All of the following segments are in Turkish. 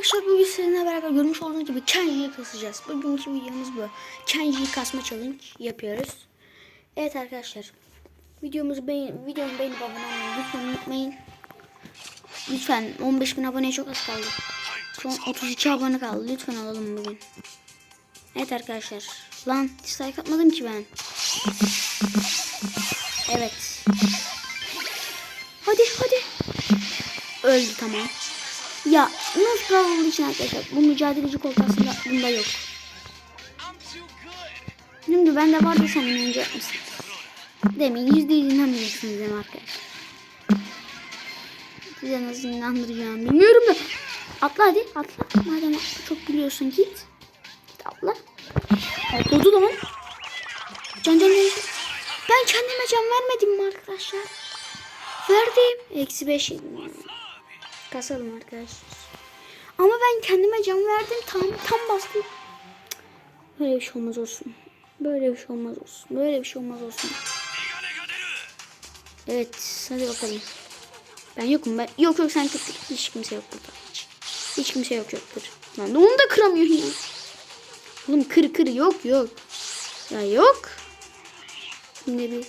arkadaşlar bugün sizinle beraber görmüş olduğunuz gibi Kenji'yi kasacağız. Bugünkü videomuz bu. Kenji'yi kasma challenge yapıyoruz. Evet arkadaşlar. Videomuzu beğen, videomu beğenip abone olmayı lütfen unutmayın. Lütfen 15 bin aboneye çok az kaldı. Son 32 abone kaldı. Lütfen alalım bugün. Evet arkadaşlar. Lan dislike atmadım ki ben. Evet. Hadi hadi. Öldü tamam. Ya nasıl olduğu için arkadaşlar bu mücadeleci koltuğu aslında bunda yok. Şimdi bende vardı sen inanacak mısın? Demin yüzde yüz inanmayacaksınız değil mi arkadaşlar? Size nasıl inandıracağım bilmiyorum da. Atla hadi atla. Madem çok biliyorsun git. Git atla. Atladı lan. Can can can. Ben kendime can vermedim mi arkadaşlar? Verdim. Eksi beş yedim. Kasalım arkadaşlar. Ama ben kendime can verdim. Tam tam bastım. Böyle bir şey olmaz olsun. Böyle bir şey olmaz olsun. Böyle bir şey olmaz olsun. Evet. Hadi bakalım. Ben yokum. Ben yok yok sen kırk. Hiç kimse yok burada. Hiç, hiç kimse yok yok kır. Lan onu da kıramıyorsun ya. Oğlum kır kır yok yok. Ya yok. Şimdi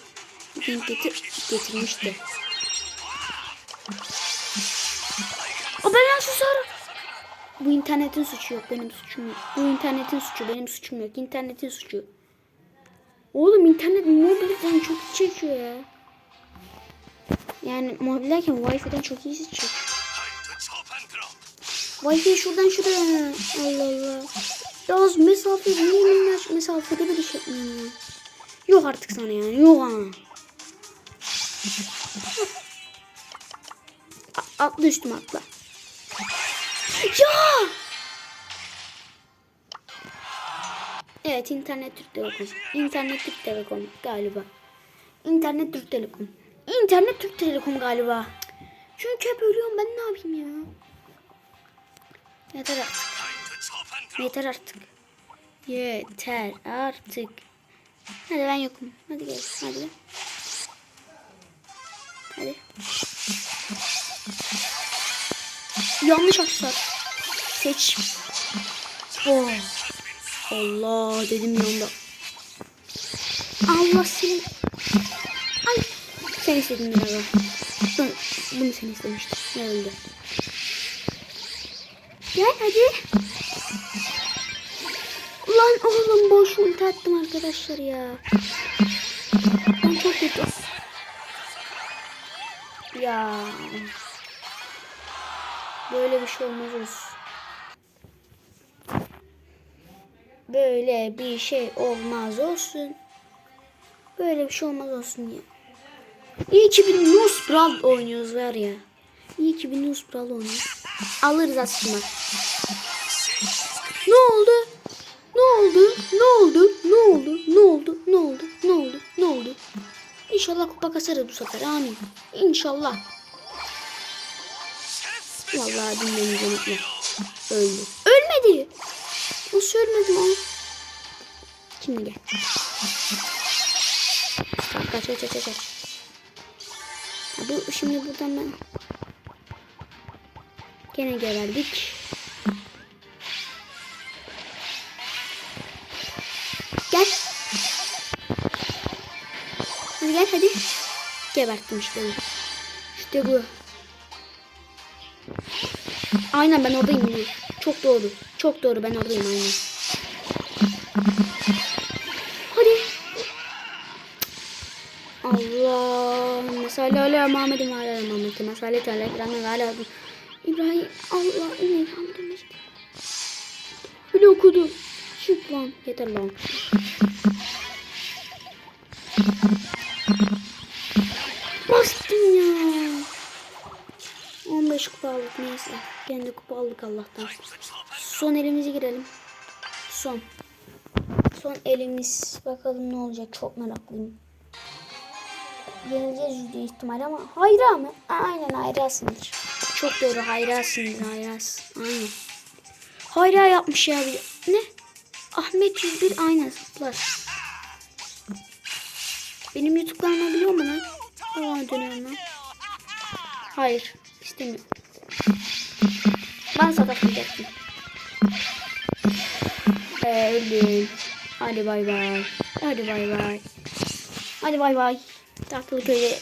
bir getir getirmişti. Ben susarım. Bu internetin suçu yok benim suçum yok. Bu internetin suçu benim suçum yok. İnternetin suçu. Oğlum internet mobilden çok iyi çekiyor ya. Yani mobildeyken wifi'den çok iyi çekiyor. Wi-Fi şuradan şuraya. Allah Allah. Ya az mesafe, minimum mesafede bir ya. Yok artık sana yani. Yok ha. Atla üstüme atla. Ya! Evet internet Türk Telekom. İnternet Türk Telekom galiba. İnternet Türk Telekom. İnternet Türk Telekom galiba. Çünkü hep ölüyorum ben ne yapayım ya. Yeter artık. Yeter artık. Yeter artık. Hadi ben yokum. Hadi gel. Hadi. Hadi. Yanlış aksesuar. Seç. Oh. Allah dedim yanda. Allah seni. Ay. Sen istedin galiba. Bunu, bunu sen istemiştin. Ne öldü. Gel hadi. Lan oğlum boş ulti attım arkadaşlar ya. Ben çok kötü. Ya. Böyle bir şey olmaz. Böyle bir şey olmaz olsun. Böyle bir şey olmaz olsun ya. İyi ki bir Nus Brawl oynuyoruz var ya. İyi ki bir Nus Brawl oynuyoruz. Alırız aslında. Ne oldu? Ne oldu? Ne oldu? Ne oldu? Ne oldu? Ne oldu? Ne oldu? Ne oldu? İnşallah kupa kasarız bu sefer. Amin. İnşallah. Vallahi dinlemeyeceğim etme. Öldü. Ölmedi. Nasıl ölmedi lan? Şimdi gel. Tamam kaç kaç kaç kaç. Ha, bu şimdi buradan ben gene geberdik. Gel. Hadi gel hadi. Geberttim işte. İşte bu. Aynen ben oradayım. Çok doğru. Çok doğru ben oradayım aynen. Hadi. Allah. Mesela ala Muhammed'in ve ala Muhammed'in. Mesela ala İbrahim'in ve ala İbrahim. Allah. İbrahim. Öyle okudu. Çık lan. Yeter lan. 15 kupa aldık neyse. Kendi kupa aldık Allah'tan. Son elimize girelim. Son. Son elimiz. Bakalım ne olacak çok meraklıyım. Yenileceğiz yüzde ihtimal ama hayra mı? Aynen hayrasındır. Çok doğru hayrasındır hayras. Aynen. Hayra yapmış ya bir. Ne? Ahmet 101 aynen zıplar. Benim YouTube kanalıma biliyor mu lan? Allah'a dönüyorum lan. Hayır. istemiyorum. Ben sakatlayacaktım. Ee, öldüm. Hadi bay bay. Hadi bay bay. Hadi bay bay. Tahtalı köyde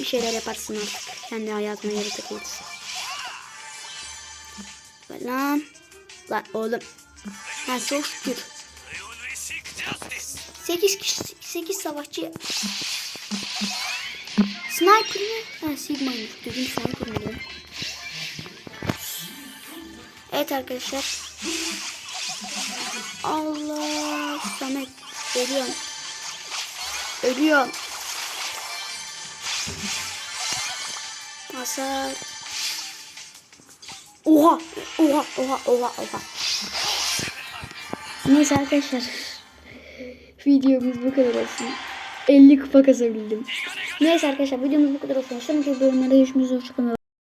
bir şeyler yaparsın artık. Kendi hayatına yaratık olursun. Lan. Lan oğlum. Ha çok şükür. 8 kişi 8 savaşçı Sniper mi? Ha Sigma'ymış. Dedim sniper mi? Evet arkadaşlar. Allah Samet ölüyorum. Ölüyorum. Hasar. Oha, oha, oha, oha, oha. Neyse arkadaşlar. Videomuz bu kadar olsun. 50 kupa kazabildim. Neyse arkadaşlar videomuz bu kadar olsun. Sonraki bölümlerde görüşmek üzere. Hoşçakalın.